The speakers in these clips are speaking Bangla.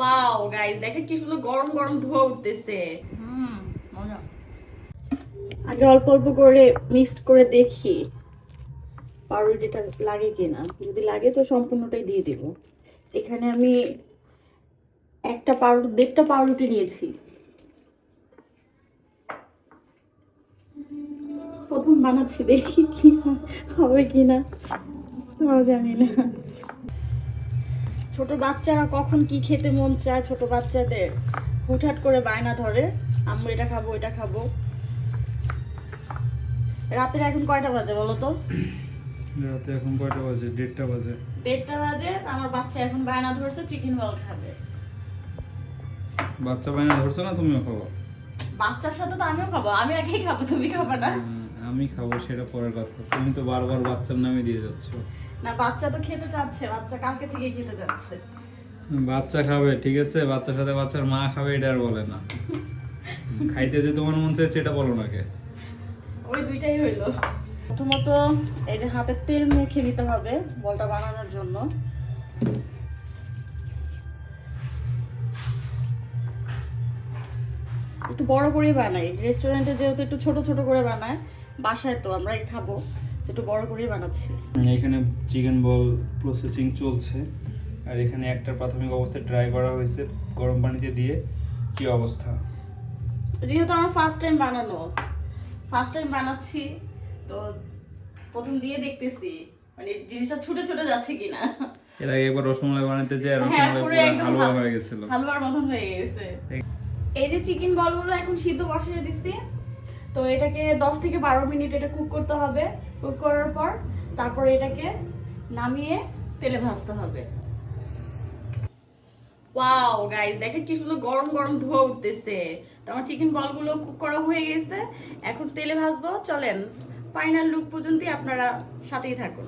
ওয়াও গাইস দেখেন কি সুন্দর গরম গরম ধোয়া উঠতেছে। হুম মজা। আগে অল্প অল্প করে মিক্সড করে দেখি পাউরুটিটা লাগে কিনা। যদি লাগে তো সম্পূর্ণটাই দিয়ে দিব। এখানে আমি একটা পাউরুটি দেড়টা পাউরুটি নিয়েছি। প্রথম বানাচ্ছি দেখি কি হবে কিনা। তাও জানি না। ছোট বাচ্চারা কখন কি খেতে মন চায় ছোট বাচ্চাদের। হুটহাট করে বায়না ধরে আম্মু এটা খাব এটা খাব। রাতের এখন কয়টা বাজে বলো তো? রাতে এখন কয়টা বাজে? দেড়টা বাজে। দেড়টা বাজে আমার বাচ্চা এখন বায়না ধরছে চিকেন বল খাবে। বাচ্চা বাইনা ধরছো না তুমিও খাব? বাচ্চার সাথে তো আমিও খাব আমি একাই খাব তুমি খাব না? আমি খাব সেটা পরের কথা। তুমি তো বারবার বাচ্চার নামে দিয়ে যাচ্ছ। না বাচ্চা তো খেতে চাচ্ছে বাচ্চা কালকে থেকে খেতে যাচ্ছে বাচ্চা খাবে ঠিক আছে? বাচ্চার সাথে বাচ্চার মা খাবে এটা আর বলে না। খাইতে যে তোমার মন চাইছে এটা বলো না কে। ওই দুইটাই হইল। প্রথমত এই যে হাতের তেল মেখে নিতে হবে বলটা বানানোর জন্য। একটু বড় করেই বানাই। রেস্টুরেন্টে যেহেতু একটু ছোট ছোট করে বানায় বাসায় তো আমরা খাব। একটু বড় করেই বানাচ্ছি। এখানে চিকেন বল প্রসেসিং চলছে। আর এখানে একটা প্রাথমিক অবস্থায় ড্রাই করা হয়েছে গরম পানিতে দিয়ে। কি অবস্থা? যেহেতু আমার ফার্স্ট টাইম বানানো ফার্স্ট টাইম বানাচ্ছি তো প্রথম দিয়ে দেখতেছি মানে জিনিসটা ছুটে ছুটে যাচ্ছে কিনা। এর আগে একবার রসমালাই বানাতে যে আর হ্যাঁ, রসমালাই হালুয়া হয়ে গেছিল। হালুয়ার মতন হয়ে গেছে। এই যে চিকেন বলগুলো এখন সিদ্ধ বসিয়ে দিচ্ছি তো এটাকে দশ থেকে বারো মিনিট এটা কুক করতে হবে। কুক করার পর তারপর এটাকে নামিয়ে তেলে ভাজতে হবে। ওয়াও গাইস দেখেন কি সুন্দর গরম গরম ধোয়া উঠতেছে। তো আমার চিকেন বলগুলো কুক করা হয়ে গেছে। এখন তেলে ভাজবো। চলেন ফাইনাল লুক পর্যন্ত আপনারা সাথেই থাকুন।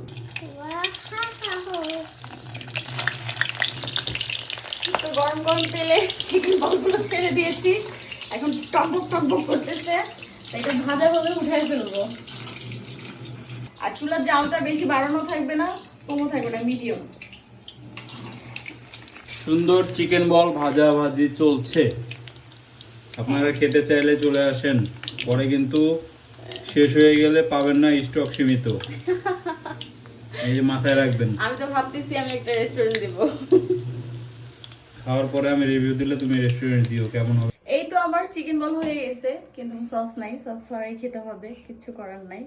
তো গরম গরম তেলে চিকেন বলগুলো ছেড়ে দিয়েছি। এখন টকবক টকবক করতেছে। এটা ভাজা ভাবে উঠাই ফেলব। আর চুলার জালটা বেশি বাড়ানো থাকবে না কমও থাকবে না মিডিয়াম সুন্দর চিকেন বল ভাজা ভাজি চলছে। আপনারা খেতে চাইলে চলে আসেন। পরে কিন্তু শেষ হয়ে গেলে পাবেন না স্টক সীমিত। এই যে মাথায় রাখবেন। আমি তো ভাবতেছি আমি একটা রেস্টুরেন্ট দিব। খাওয়ার পরে আমি রিভিউ দিলে তুমি রেস্টুরেন্ট দিও কেমন হবে? চিকেন বল হয়ে গেছে কিন্তু সস নাই সস ছাড়াই খেতে হবে কিচ্ছু করার নাই।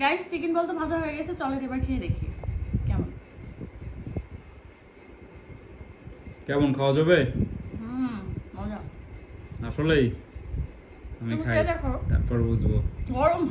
গাইস চিকেন বল তো ভাজা হয়ে গেছে চলেন এবার খেয়ে দেখি কেমন? কেমন খাওয়া যাবে? হুম মজা। আসলেই আমি খাই দেখো। তারপর বুঝব। গরম।